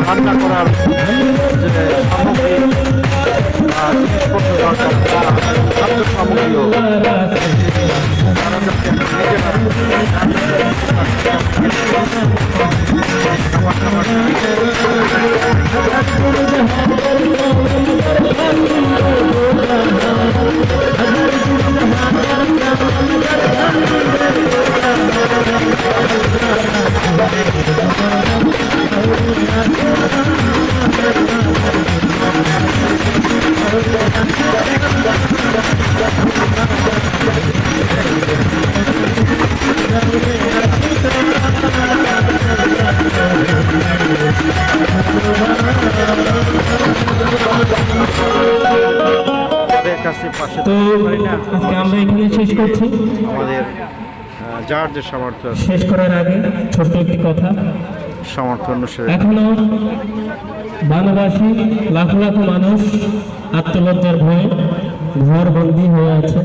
রান্না করার সামগ্রী জিনিসপত্র দরকার খাদ্য যে সামর্থ্য শেষ করার আগে ছোট্ট একটি কথা। সামর্থ্য অনুসারে। এখনও বানবাসী লাখো লাখো মানুষ আত্মলজ্জার ভয়ে ঘরবন্দি হয়ে আছে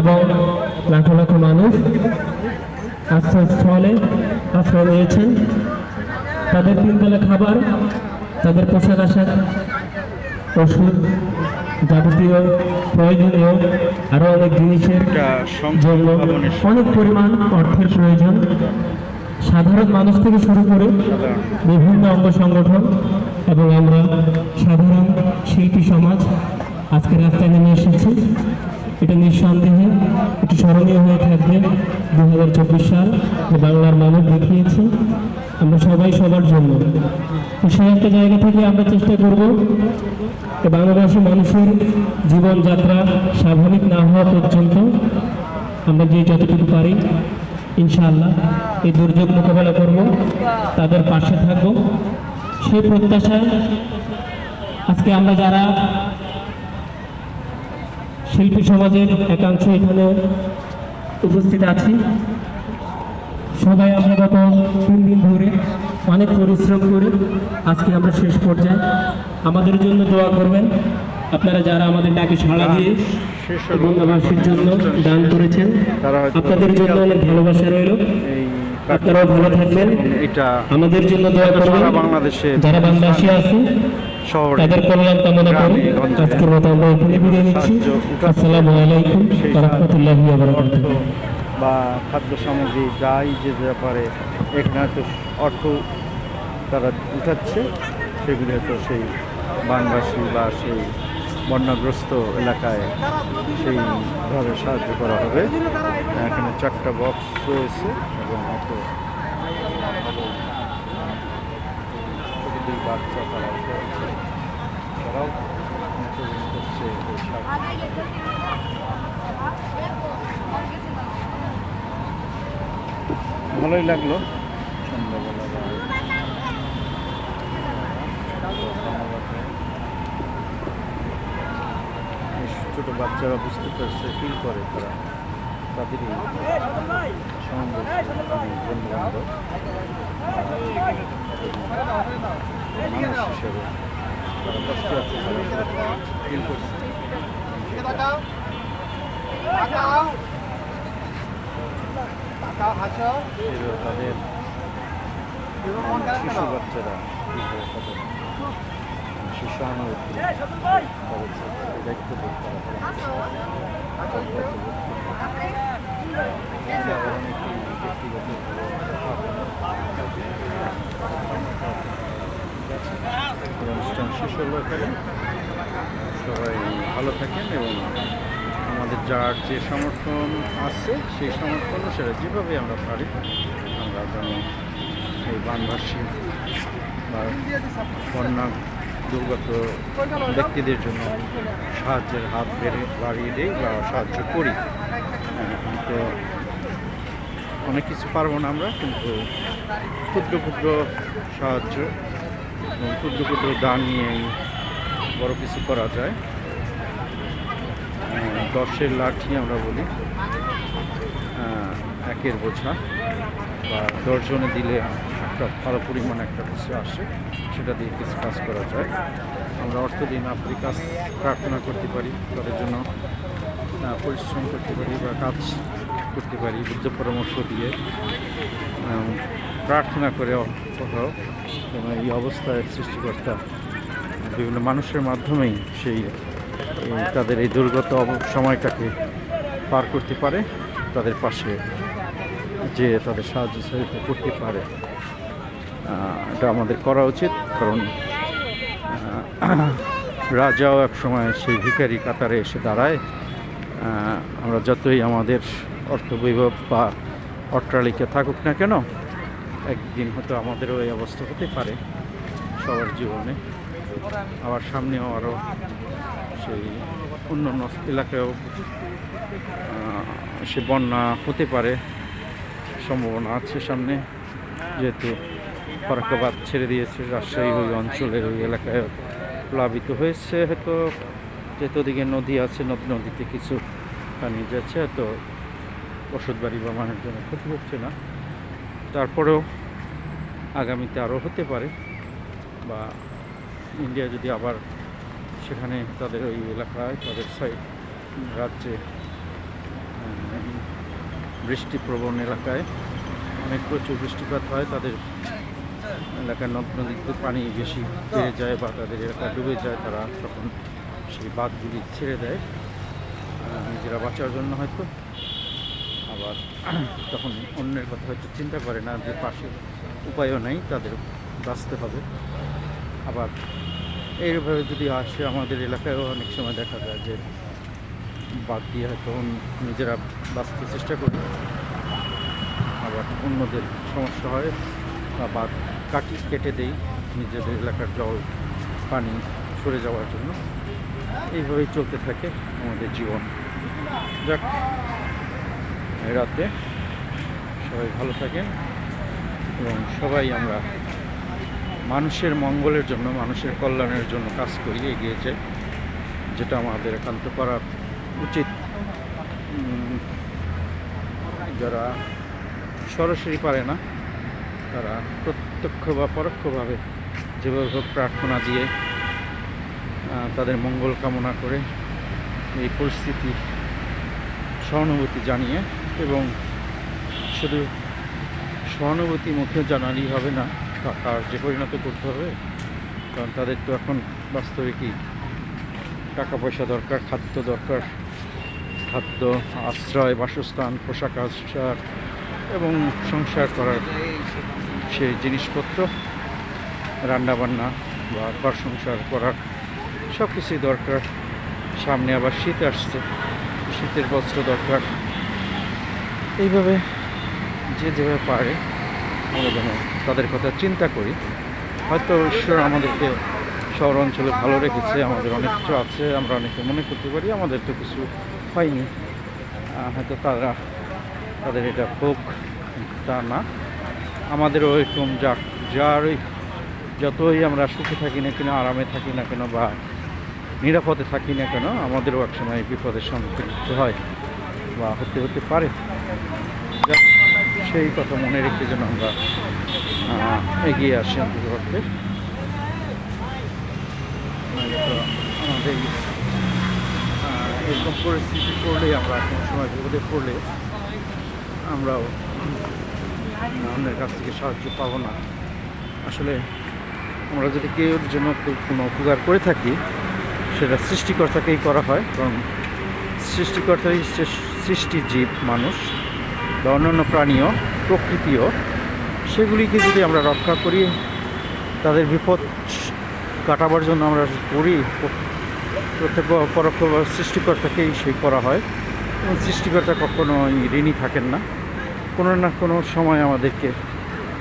এবং লাখো লাখো মানুষ আশ্রয়স্থলে আশ্রয় নিয়েছেন। তাদের তিন বেলা খাবার তাদের পোশাক আশাক ওষুধ যাবতীয় প্রয়োজনীয় আরও অনেক জিনিসের জন্য অনেক পরিমাণ অর্থের প্রয়োজন। সাধারণ মানুষ থেকে শুরু করে বিভিন্ন অঙ্গ সংগঠন এবং আমরা সাধারণ শিল্পী সমাজ আজকে রাস্তায় নেমে এসেছি। এটা নিঃসন্দেহে একটু স্মরণীয় হয়ে থাকবে। দু হাজার চব্বিশ সাল বাংলার মানুষ দেখিয়েছে। আমরা সবাই সবার জন্য। সেই একটা জায়গা থেকে আমরা চেষ্টা করব যে বাংলাদেশি মানুষের জীবনযাত্রা স্বাভাবিক না হওয়া পর্যন্ত আমরা যে যতটুকু পারি, ইনশাআল্লাহ এই দুর্যোগ মোকাবেলা করব, তাদের পাশে থাকব। সেই প্রত্যাশায় আজকে আমরা যারা শিল্পী সমাজের একাংশ এখানে উপস্থিত আছি সবাই আমরা গত তিন দিন ধরে অনেক পরিশ্রম করে আজকে আমরা শেষ পর্যায়ে আমাদের জন্য দোয়া করবেন। আপনারা যারা আমাদের ডাকে সাড়া দিয়ে শেষ হলো। বঙ্গবাসীর জন্য দান করেছেন আপনাদের জন্য অনেক ভালোবাসা রইল। আপনারাও ভালো থাকবেন। এটা আমাদের জন্য দোয়া করবেন। বাংলাদেশে যারা বাংলাদেশে আছে তাদের কল্যাণ কামনা করে আজকের মতো আমরা এখানে বিদায় নিচ্ছি। আসসালামু আলাইকুম রহমতুল্লাহি বা খাদ্য সামগ্রী যাই যে ব্যাপারে এখানে হয়তো অর্থ তারা উঠাচ্ছে, সেগুলি হয়তো সেই বানবাসী বা সেই বন্যাগ্রস্ত এলাকায় সেইভাবে সাহায্য করা হবে। এখানে চারটা বক্স রয়েছে এবং হয়তো বাচ্চা তারা তারাও করছে এই সাহায্য ভালোই লাগল। সন্ধ্যাবেলা এই ছোট বাচ্চারা বুঝতে পারছে ফিল করে তারা। বান্ধব মানুষ হিসেবে কষ্ট আছে ফিল করছে। এবার তাদের শিশু বাচ্চারা যে দায়িত্ব বোধ করা অনুষ্ঠান শেষ হলো এখানে। সবাই ভালো থাকেন এবং আমাদের যার যে সমর্থন আছে, সেই সমর্থন সেটা যেভাবে আমরা পারি, আমরা যেন এই বানভাসী বা বন্যা দুর্গত ব্যক্তিদের জন্য সাহায্যের হাত বেড়ে বাড়িয়ে দিই বা সাহায্য করি। তো অনেক কিছু পারব না আমরা, কিন্তু ক্ষুদ্র ক্ষুদ্র সাহায্য এবং ক্ষুদ্র ক্ষুদ্র দান নিয়েই বড় কিছু করা যায়। দশের লাঠি আমরা বলি। একের বোঝা। বা দশজনে দিলে একটা ভালো পরিমাণ একটা কিছু আসে, সেটা দিয়ে কিছু কাজ করা যায়। আমরা অর্থ দিন কাজ প্রার্থনা করতে পারি, তাদের জন্য পরিশ্রম করতে পারি বা কাজ করতে পারি, বুদ্ধ পরামর্শ দিয়ে প্রার্থনা করে কোথাও। এই অবস্থায় সৃষ্টিকর্তা বিভিন্ন মানুষের মাধ্যমেই সেই তাদের এই দুর্গত সময়টাকে পার করতে পারে, তাদের পাশে যে তাদের সাহায্য সহায়তা করতে পারে এটা আমাদের করা উচিত। কারণ রাজাও এক সময় সেই ভিকারি কাতারে এসে দাঁড়ায়। আমরা যতই আমাদের অর্থ বৈভব বা অট্টালিকা থাকুক না কেন, একদিন হয়তো আমাদেরও এই অবস্থা হতে পারে সবার জীবনে। আবার সামনেও আরও সেই অন্য অন্য এলাকায়ও সে বন্যা হতে পারে, সম্ভাবনা আছে সামনে, যেহেতু ফরাক্কাবাদ ছেড়ে দিয়েছে, রাজশাহী ওই অঞ্চলের ওই এলাকায় প্লাবিত হয়েছে, হয়তো যেহেতু ওদিকে নদী আছে, নদী, নদীতে কিছু পানি যাচ্ছে, হয়তো ওষুধ বাড়ি বা জন্য ক্ষতি হচ্ছে না। তারপরেও আগামীতে আরও হতে পারে, বা ইন্ডিয়া যদি আবার সেখানে তাদের ওই এলাকায়, তাদের সাইড রাজ্যে বৃষ্টিপ্রবণ এলাকায় অনেক প্রচুর বৃষ্টিপাত হয়। তাদের এলাকার নদ নদীতে পানি বেশি বেড়ে যায় বা তাদের এলাকা ডুবে যায়, তারা তখন সেই বাঘগুলি ছেড়ে দেয়। নিজেরা বাঁচার জন্য হয়তো। আবার তখন অন্যের কথা হয়তো চিন্তা করে না যে পাশে উপায়ও নেই, তাদের বাঁচতে হবে। আবার এইভাবে যদি আসে, আমাদের এলাকায়ও অনেক সময় দেখা যায় যে বাদ দিয়ে হয়তো নিজেরা বাঁচতে চেষ্টা করি। আবার অন্যদের সমস্যা হয়, বা বাদ কাটি কেটে দেই নিজেদের এলাকার জল, পানি সরে যাওয়ার জন্য। এইভাবেই চলতে থাকে আমাদের জীবন। যাক রাতে সবাই ভালো থাকেন এবং সবাই আমরা মানুষের মঙ্গলের জন্য, মানুষের কল্যাণের জন্য কাজ করি এগিয়ে যাই যেটা আমাদের একান্ত করা উচিত। যারা সরাসরি পারে না, তারা প্রত্যক্ষ বা পরোক্ষভাবে যেভাবে হোক প্রার্থনা দিয়ে তাদের মঙ্গল কামনা করে এই পরিস্থিতি সহানুভূতি জানিয়ে এবং শুধু সহানুভূতি মুখে জানালেই হবে না কার্যে পরিণত করতে হবে? কারণ তাদের তো এখন বাস্তবিকই টাকা পয়সা দরকার, খাদ্য দরকার, খাদ্য, আশ্রয়, বাসস্থান, পোশাক আশ্রয় এবং সংসার করার সেই জিনিসপত্র, রান্নাবান্না বা ঘর সংসার করার সব কিছুই দরকার। সামনে আবার শীত আসছে, শীতের বস্ত্র দরকার। এইভাবে যে যেভাবে পারে আমরা যেন তাদের কথা চিন্তা করি। হয়তো ঈশ্বর আমাদেরকে শহর অঞ্চলে ভালো রেখেছে, আমাদের অনেক কিছু আছে, আমরা অনেকে মনে করতে পারি, আমাদের তো কিছু হয়নি। হয়তো তারা, তাদের এটা হোক তা না। আমাদেরও এরকম যাক যার যতই আমরা সুখে থাকি না কেন, আরামে থাকি না কেন, বা নিরাপদে থাকি না কেন, আমাদেরও একসময় বিপদের সম্মুখীন হতে হয়, বা হতে হতে পারে। সেই কথা মনে রেখে যেন আমরা এগিয়ে আসি অন্তত পক্ষে। আমাদের এরকম পরিস্থিতি পড়লে আমরা কোনো সময় বিপদে পড়লে আমরাও অন্যের কাছ থেকে সাহায্য পাবো না আসলে আমরা যদি কেউ জন্য কোনো উপকার করে থাকি, সেটা সৃষ্টিকর্তাকেই করা হয়, কারণ সৃষ্টিকর্তাই সৃষ- সৃষ্টি জীব মানুষ বা অন্যান্য প্রাণীও, প্রকৃতিও, সেগুলিকে যদি আমরা রক্ষা করি, তাদের বিপদ কাটাবার জন্য আমরা করি প্র- প্রত্যেক পরোক্ষ সৃষ্টিকর্তাকেই সেই করা হয়। এবং সৃষ্টিকর্তা কখনো ঋণী থাকেন না। কোনো না কোনো সময় আমাদেরকে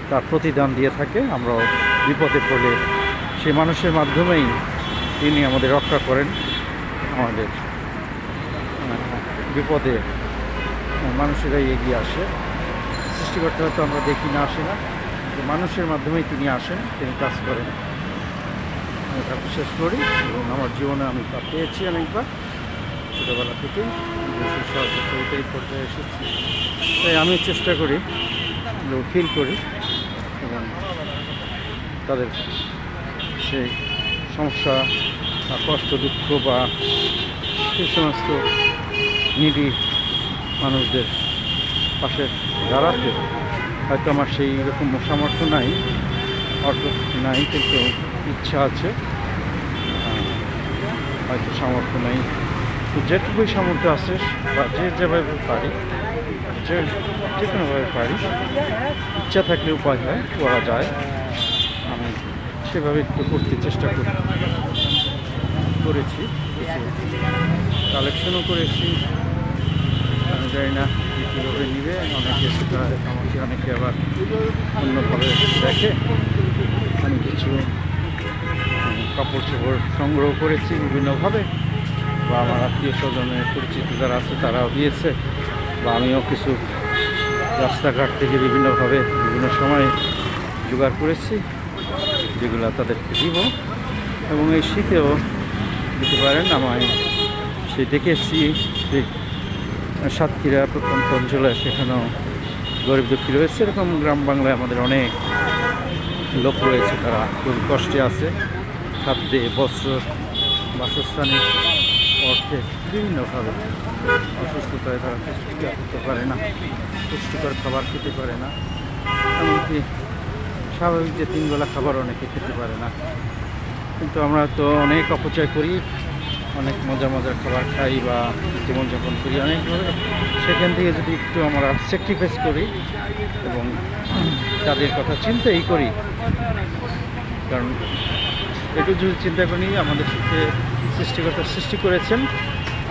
তার প্রতিদান দিয়ে থাকে। আমরা বিপদে পড়লে সেই মানুষের মাধ্যমেই তিনি আমাদের রক্ষা করেন। আমাদের বিপদে মানুষেরাই এগিয়ে আসে। সৃষ্টিকর্তা হয়তো আমরা দেখি না, আসে না। মানুষের মাধ্যমেই তিনি আসেন, তিনি কাজ করেন। আমি এটা বিশ্বাস করি এবং আমার জীবনে আমি তা পেয়েছি অনেকবার। ছোটোবেলা থেকেই এই পর্যায়ে এসেছি। তাই আমি চেষ্টা করি ফিল করি, এবং তাদের সেই সমস্যা বা কষ্ট, দুঃখ বা সেই সমস্ত নিডি মানুষদের পাশে দাঁড়াতে হয়তো আমার সেই রকম সামর্থ্য নাই, অর্থ নাই, কিন্তু ইচ্ছা আছে। হয়তো সামর্থ্য নাই। তো যেটুকুই সামর্থ্য আছে, বা যে যেভাবে পারি, যে যে কোনোভাবে পারি, ইচ্ছা থাকলে উপায় হয়, করা যায়। আমি সেভাবে একটু করতে চেষ্টা করি, করেছি কালেকশনও করেছি। জানি না কীভাবে নিবে, অনেকে সেটা আমাকে অনেকে আবার অন্যভাবে দেখে। আমি কিছু কাপড় চোপড় সংগ্রহ করেছি বিভিন্নভাবে, বা আমার আত্মীয় স্বজনের পরিচিত যারা আছে তারাও দিয়েছে, বা আমিও কিছু রাস্তাঘাট থেকে বিভিন্নভাবে বিভিন্ন সময়ে জোগাড় করেছি, যেগুলো তাদেরকে দিব। এবং এই শীতেও দিতে পারেন, আমায় সেই দেখেছি সাতক্ষীরা প্রত্যন্ত অঞ্চলে সেখানেও গরিব দুঃখী রয়েছে। এরকম গ্রাম বাংলায় আমাদের অনেক লোক রয়েছে, তারা খুব কষ্টে আছে। খাদ্যে, বস্ত্র, বাসস্থানে, অর্থে বিভিন্নভাবে অসুস্থতায় তারা পুষ্টিকর হতে পারে না, পুষ্টিকর খাবার খেতে পারে না। এমনকি স্বাভাবিক যে তিনবেলা খাবার অনেকে খেতে পারে না। কিন্তু আমরা তো অনেক অপচয় করি অনেক মজা মজার খাবার খাই বা জীবনযাপন করি অনেকভাবে সেখান থেকে যদি একটু আমরা স্যাক্রিফাইস করি এবং তাদের কথা চিন্তাই করি, কারণ একটু যদি চিন্তা করি, আমাদের সাথে সৃষ্টিকর্তা সৃষ্টি করেছেন,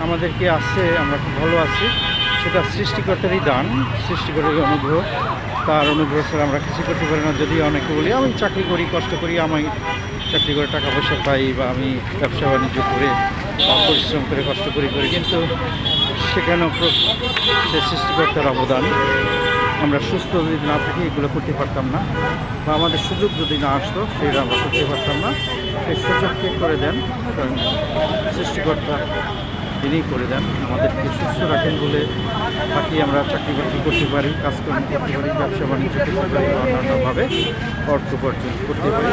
আমাদেরকে আছে, আমরা খুব ভালো আছি। সেটা সৃষ্টিকর্তারই দান, সৃষ্টিকর্তারই অনুগ্রহ। তার অনুগ্রহ ছাড়া আমরা কিছু করতে পারি না। যদি অনেকে বলি, আমি চাকরি করি, কষ্ট করি, আমি চাকরি করে টাকা পয়সা পাই বা আমি ব্যবসা বাণিজ্য করে পরিশ্রম করে, কষ্ট করে, করি। কিন্তু সেখানেও সে সৃষ্টিকর্তার অবদান। আমরা সুস্থ যদি না থাকি, এগুলো করতে পারতাম না। বা আমাদের সুযোগ যদি না আসতো সেটা আমরা করতে পারতাম না। সেই সুযোগকে করে দেন, কারণ সৃষ্টিকর্তা তিনিই করে দেন। আমাদেরকে সুস্থ রাখেন বলে বাকি আমরা চাকরি বাকরি করতে পারি, কাজকর্ম করতে পারি, ব্যবসা বাণিজ্য করতে পারি অন্যান্যভাবে অর্থ উপার্জন করতে পারি।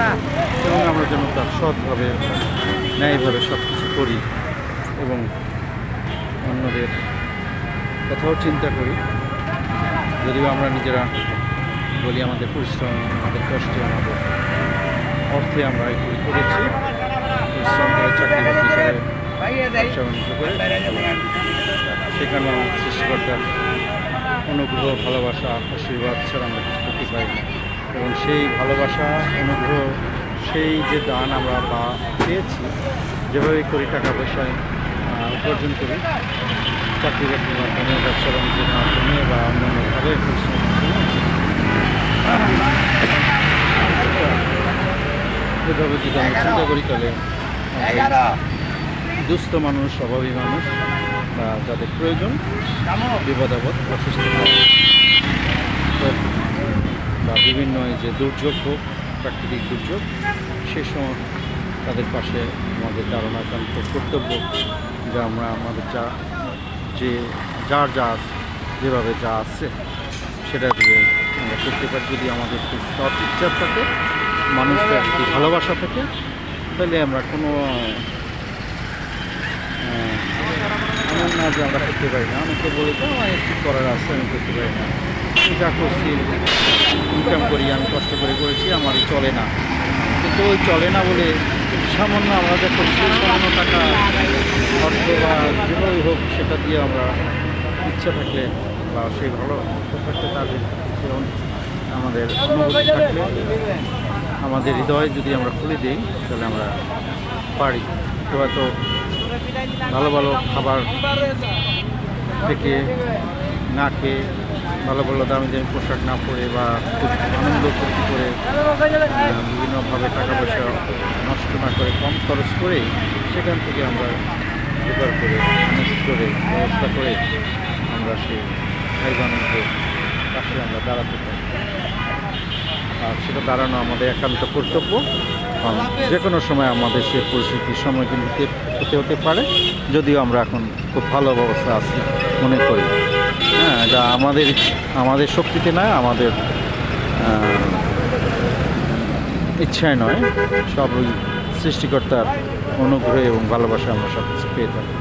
এবং আমরা যেন তার সৎভাবে ন্যায়ভাবে সব কিছু করি এবং অন্যদের কথাও চিন্তা করি। যদিও আমরা নিজেরা বলি আমাদের পরিশ্রম, আমাদের কষ্টে, আমাদের অর্থে আমরা এগুলি করেছি। পরিশ্রম করে চাকরি বাকরি করে সেখানেও সৃষ্টিকর্তার অনুগ্রহ, ভালোবাসা, আশীর্বাদ ছাড়া আমরা কিছু করতে পারি এবং সেই ভালোবাসা, অনুগ্রহ সেই যে দান আমরা বা পেয়েছি, যেভাবে করি টাকা পয়সায় উপার্জন করি, চাকরি বাকরির মাধ্যমে, ব্যবসা বাণিজ্যের মাধ্যমে বা অন্যান্যভাবে পরিশ্রমের এভাবে যদি আমরা চিন্তা করি তাহলে দুস্থ মানুষ, অভাবী মানুষ, বা যাদের প্রয়োজন বিপদাবদ অসুস্থতা হোক বা বিভিন্ন যে দুর্যোগ হোক, প্রাকৃতিক দুর্যোগ সে সময় তাদের পাশে আমাদের দাঁড়ানো একান্ত কর্তব্য যা আমরা আমাদের যা, যে, যার যা যেভাবে যা আসছে সেটা দিয়ে আমরা করতে পারি। যদি আমাদের সৎ ইচ্ছা থাকে, মানুষের যদি ভালোবাসা থাকে, তাহলে আমরা কোনো এমন না যে আমরা করতে পারি না। অনেকে বলে তো আমার একটু করার আছে, আমি করতে পারি না। যা করছি, ইনকাম করি, আমি কষ্ট করে করেছি, আমারই চলে না। ওই চলে না বলে সামান্য করছি সামান্য টাকা, অর্থ বা যেভাবেই হোক সেটা দিয়ে আমরা ইচ্ছা থাকলে বা সেই ভালো থাকলে তাদের আমাদের অনুভূতি থাকলে, আমাদের হৃদয় যদি আমরা খুলে দিই, তাহলে আমরা পারি। কেউ হয়তো ভালো ভালো খাবার থেকে না খেয়ে ভালো ভালো দামি দামি পোশাক না পরে বা খুব আনন্দ ফুর্তি করে বিভিন্নভাবে টাকা পয়সা নষ্ট না করে, কম খরচ করে সেখান থেকে আমরা জোগাড় করে ম্যানেজ করে, ব্যবস্থা করে আমরা সেই ভাই বোনদের পাশে আমরা দাঁড়াতে পারি। আর সেটা দাঁড়ানো আমাদের একান্ত কর্তব্য। যে কোনো সময় আমাদের সে পরিস্থিতির সম্মুখীন হতে হতে হতে পারে। যদিও আমরা এখন খুব ভালো অবস্থা আছি মনে করি। হ্যাঁ এটা আমাদের আমাদের শক্তিতে নয় আমাদের ইচ্ছায় নয়। সব ওই সৃষ্টিকর্তার অনুগ্রহে এবং ভালোবাসা আমরা সব কিছু পেয়ে থাকি।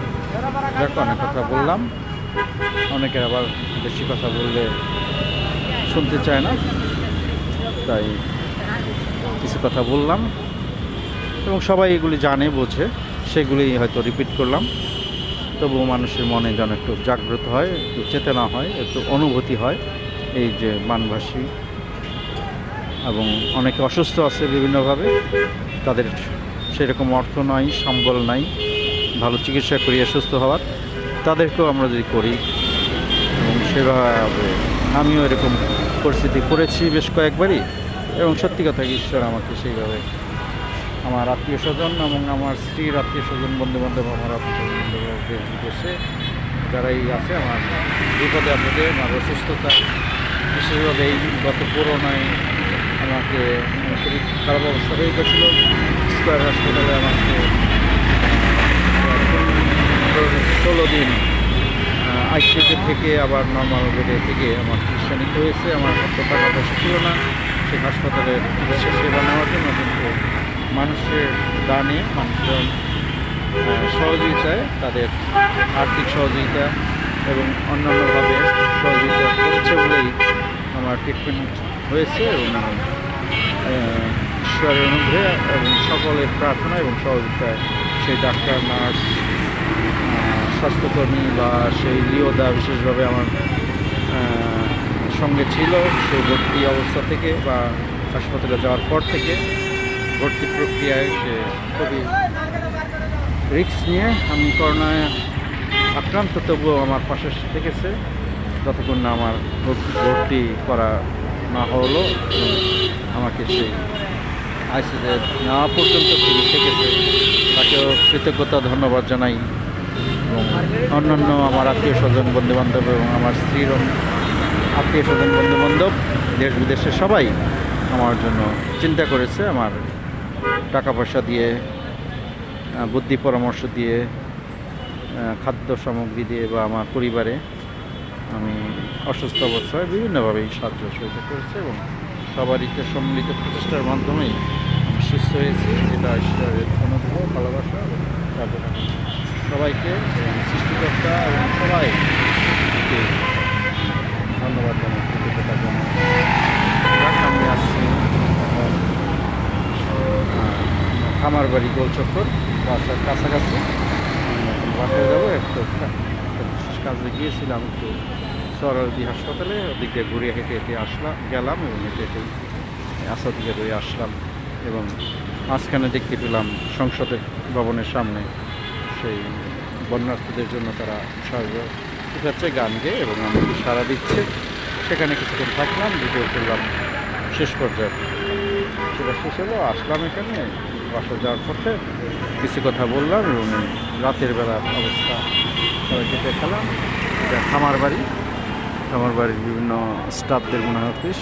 দেখ অনেক কথা বললাম। অনেকে আবার বেশি কথা বললে শুনতে চায় না, তাই কিছু কথা বললাম। এবং সবাই এগুলি জানে, বোঝে, সেগুলি হয়তো রিপিট করলাম। তবুও মানুষের মনে যেন একটু জাগ্রত হয়, একটু চেতনা হয়, একটু অনুভূতি হয়। এই যে মানভাষী এবং অনেকে অসুস্থ আছে বিভিন্নভাবে, তাদের সেরকম অর্থ নাই, সম্বল নাই, ভালো চিকিৎসা করিয়ে সুস্থ হওয়ার। তাদেরকেও আমরা যদি করি, এবং সেভাবে আমিও এরকম পরিস্থিতি করেছি বেশ কয়েকবারই, এবং সত্যি কথা ঈশ্বর আমাকে সেইভাবে আমার আত্মীয় স্বজন এবং আমার স্ত্রীর আত্মীয় স্বজন বন্ধু বান্ধব আমার আত্মীয় স্বজন দেশ বিদেশে যারাই আছে আমার বিপদে আপদে আমার অসুস্থতা, বিশেষভাবে এই গত করোনায় আমাকে শরীর খারাপ অবস্থা হয়ে গেছিল। স্কোয়ার হাসপাতালে আমাকে ষোলো দিন আইসিতে থেকে আবার নর্মাল বেডে থেকে আমার চিকিৎসা নিতে হয়েছে। আমার টাকা পয়সা ছিল না। সেই হাসপাতালে চিকিৎসা সেবা নেওয়ার জন্য কিন্তু মানুষের দানে মানুষজন সহযোগিতায় তাদের আর্থিক সহযোগিতা এবং অন্যান্যভাবে সহযোগিতা করেছে বলেই আমার ট্রিটমেন্ট হয়েছে এবং ঈশ্বরের অনুগ্রহে এবং সকলের প্রার্থনা এবং সহযোগিতায় সেই ডাক্তার, নার্স স্বাস্থ্যকর্মী বা সেই লিওদা বিশেষভাবে আমার সঙ্গে ছিল। সেই ভর্তি অবস্থা থেকে বা হাসপাতালে যাওয়ার পর থেকে ভর্তি প্রক্রিয়ায় সে খুবই রিস্ক নিয়ে আমি করোনায় আক্রান্ত, তবুও আমার পাশে থেকেছে। যতক্ষণ না আমার ভর্তি- করা না হলো আমাকে সেই আইসিতে নেওয়া পর্যন্ত তিনি থেকেছে। তাকেও কৃতজ্ঞতা, ধন্যবাদ জানাই। এবং অন্যান্য আমার আত্মীয় স্বজন, বন্ধুবান্ধব এবং আমার স্ত্রীর আত্মীয় স্বজন, বন্ধুবান্ধব দেশ বিদেশে সবাই আমার জন্য চিন্তা করেছে, আমার টাকা পয়সা দিয়ে বুদ্ধি পরামর্শ দিয়ে খাদ্য সামগ্রী দিয়ে বা আমার পরিবারে আমি অসুস্থ অবস্থায় বিভিন্নভাবেই সাহায্য সহযোগিতা করেছে এবং সবারই তো সম্মিলিত প্রচেষ্টার মাধ্যমেই আমি সুস্থ হয়েছি। যেটা ঈশ্বরের অনুগ্রহ, ভালোবাসা এবং সবাইকে সৃষ্টিকর্তা এবং সবাইকে ধন্যবাদ জানাই কৃতজ্ঞতা জানাই যাক, আমি আসছি এখন, আহ, খামার বাড়ি গোলচক্কর, বাসার কাছাকাছি। বাসায় যাব, একটু বিশেষ কাজে গিয়েছিলাম, একটু সরদি হাসপাতালে, ওদিক দিয়ে ঘুরে হেঁটে হেঁটে আসলাম, গেলাম এবং হেঁটে হেঁটে আসার দিকে ঘুরে আসলাম এবং মাঝখানে দেখতে পেলাম সংসদের ভবনের সামনে সেই বন্যার্থীদের জন্য তারা সাহায্য শিখাচ্ছে গান গেয়ে এবং আমাকে সারা দিচ্ছে। সেখানে কিছুক্ষণ থাকলাম, ভিডিও করলাম, শেষ পর্যায়ে সেটা শেষ আসলাম এখানে, বাসা যাওয়ার পথে কিছু কথা বললাম এবং রাতের বেলার অবস্থা সবাইকে দেখালাম এটা খামার বাড়ি। খামার বাড়ির বিভিন্ন স্টাফদের মনে হয় অফিস।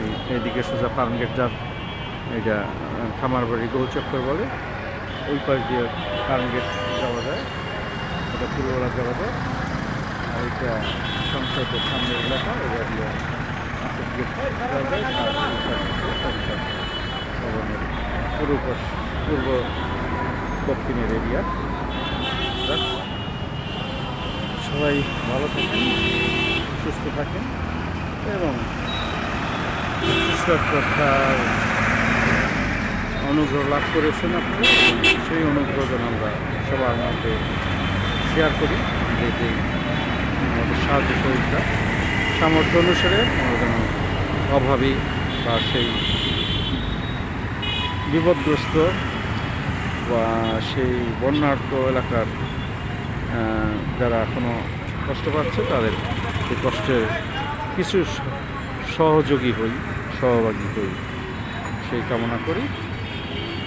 এই এইদিকে সোজা ফার্ম গেট যার, এটা খামার বাড়ি গোলচক্কর বলে। ওই পাশ দিয়ে ফার্ম গেট যাওয়া যায়। এটা পূর্ববেলা যাওয়া যায়। আর এটা সংসদের সামনের এলাকা এটা দিয়ে পূর্ব দক্ষিণের এরিয়া সবাই ভালো থাকেন, সুস্থ থাকেন, এবং সৃষ্টিকর্তার অনুগ্রহ লাভ করেছেন আপনি, সেই অনুগ্রহ যেন আমরা সবার মধ্যে শেয়ার করি, যে যে আমাদের সাহায্য সহযোগিতা। সামর্থ্য অনুসারে আমরা যেন অভাবী বা সেই বিপদগ্রস্ত বা সেই বন্যার্থ এলাকার যারা এখনও কষ্ট পাচ্ছে, তাদের সেই কষ্টের কিছু সহযোগী হই, সহভাগী হই, সেই কামনা করি।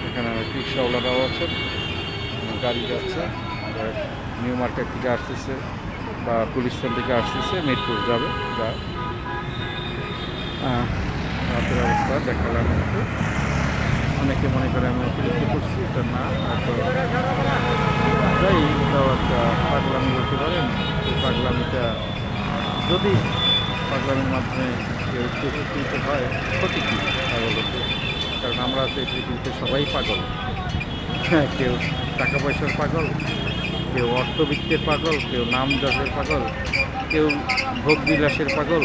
এখানে রিক্সাওয়ালারাও আছেন গাড়ি যাচ্ছে নিউ মার্কেট থেকে আসতেছে। বা পুলিশস্থান থেকে আসতেছে, মিরপুর যাবে, যা। রাতের অবস্থা, দেখালাম একটু। অনেকে মনে করে আমি অতিরিক্ত করছি, এটা না, হয়তো। যাই, এটাও একটা পাগলামি বলতে পারেন। এই পাগলামিটা যদি পাগলামির মাধ্যমে কেউ উপকৃত হয়, ক্ষতি কী? পাগল হতে। কারণ আমরা তো এই পৃথিবীতে সবাই পাগল। হ্যাঁ কেউ টাকা পয়সার পাগল কেউ অর্থবিত্তের পাগল, কেউ নাম যশের পাগল, কেউ ভোগ বিলাসের পাগল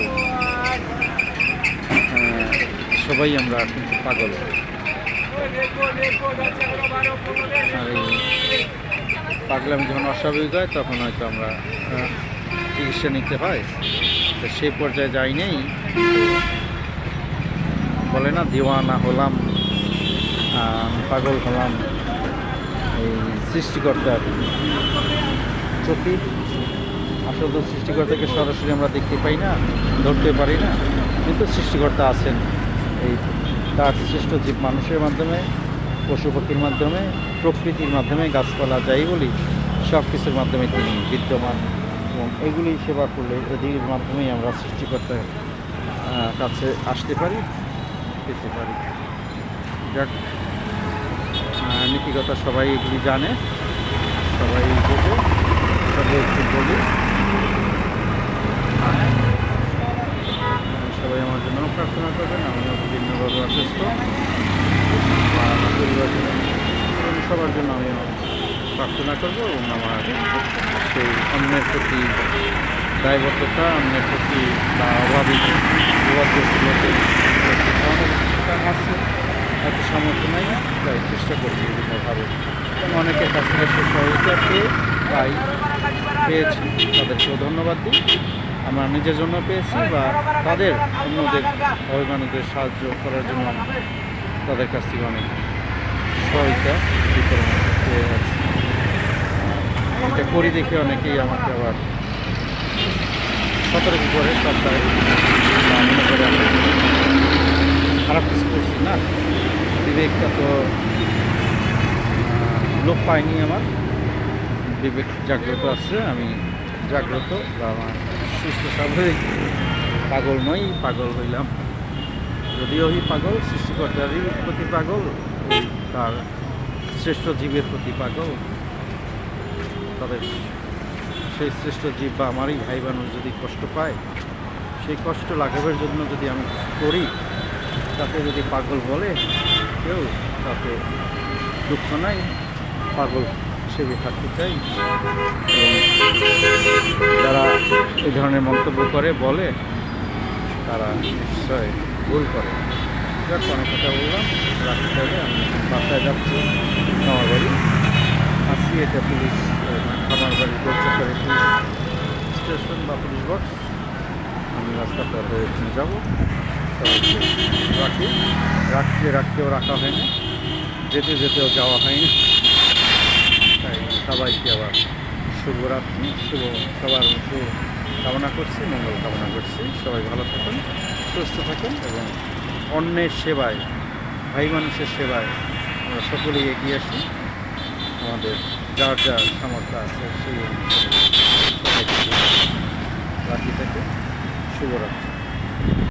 সবাই আমরা কিন্তু পাগল। এই পাগলামি যখন অস্বাভাবিক হয়, তখন হয়তো আমরা চিকিৎসা নিতে হয়। তো সেই পর্যায়ে যাই নেই। বলে না, দিওয়ানা হলাম পাগল হলাম। সৃষ্টিকর্তার প্রতি আসলে তো সৃষ্টিকর্তাকে সরাসরি আমরা দেখতে পাই না, ধরতে পারি না, কিন্তু সৃষ্টিকর্তা আছেন। এই তার সৃষ্ট জীব মানুষের মাধ্যমে, পশু পাখির মাধ্যমে, প্রকৃতির মাধ্যমে, গাছপালা যাই বলি, সব কিছুর মাধ্যমে তিনি বিদ্যমান এবং এগুলি সেবা করলে এদিকের মাধ্যমেই আমরা সৃষ্টিকর্তার কাছে আসতে পারি, পেতে পারি। যাক আহ, নীতিকতা সবাই এগুলি জানে সবাই বোঝে তবে একটু বলি। সবাই আমার জন্য প্রার্থনা করবেন আমিও বিভিন্নভাবে অসুস্থ। পরিবার সবার জন্য আমিও প্রার্থনা করব এবং আমার সেই অন্যের প্রতি দায়বদ্ধতা অন্যের প্রতি বা অভাবী বিপদগ্রস্ত লোকের প্রতি সহানুভূতিটা আছে। এত সামর্থ্য নাই, তাই চেষ্টা করি বিভিন্নভাবে। অনেকের কাছ থেকে সে সহযোগিতা পেয়ে পাই পেয়েছি, তাদেরকেও ধন্যবাদ দিই। আমরা নিজের জন্য পেয়েছি বা তাদের অন্যদের অভিমানদের সাহায্য করার জন্য তাদের কাছ থেকে অনেক সহায়তা বিতরণ পেয়ে আছি। এটা করি দেখে অনেকেই আমাকে আবার সতর্ক করে সপ্তাহে খারাপ কিছু করছি না? বিবেকটা তো লোপ পায়নি আমার। বিবেক জাগ্রত আছে, আমি জাগ্রত বা আমার সুস্থ স্বাভাবিক পাগল নই, পাগল হইলাম। যদিও ওই পাগল, সৃষ্টিকর্তারই প্রতি পাগল তার শ্রেষ্ঠ জীবের প্রতি পাগল। তবে সেই শ্রেষ্ঠ জীব বা আমারই ভাই মানুষ যদি কষ্ট পায়, সেই কষ্ট লাঘবের জন্য যদি আমি করি তাতে যদি পাগল বলে কেউ তাতে দুঃখ নাই, পাগল হিসেবে থাকতে চাই। যারা এই ধরনের মন্তব্য করে, বলে, তারা নিশ্চয় ভুল করে। অনেক কথা বললাম। রাখতে হবে আমি বাসায় যাচ্ছি। আমার বাড়ি আসি, এটা পুলিশ আমার বাড়ি গোলচক্করে পুলিশ স্টেশন বা পুলিশ বক্স। আমি রাস্তা পার হয়ে ওখানে সবাইকে রাখি রাখতে রাখতেও রাখা হয়নি যেতে যেতেও যাওয়া হয়নি তাই সবাইকে আবার শুভরাত্রি শুভ সবার শুভ কামনা করছি মঙ্গল কামনা করছি সবাই ভালো থাকুন সুস্থ থাকুন এবং অন্যের সেবায় ভাই মানুষের সেবায় আমরা সকলেই এগিয়ে আসি আমাদের যার যার সামর্থ্য আছে সেই রাখি থেকে শুভরাত্রি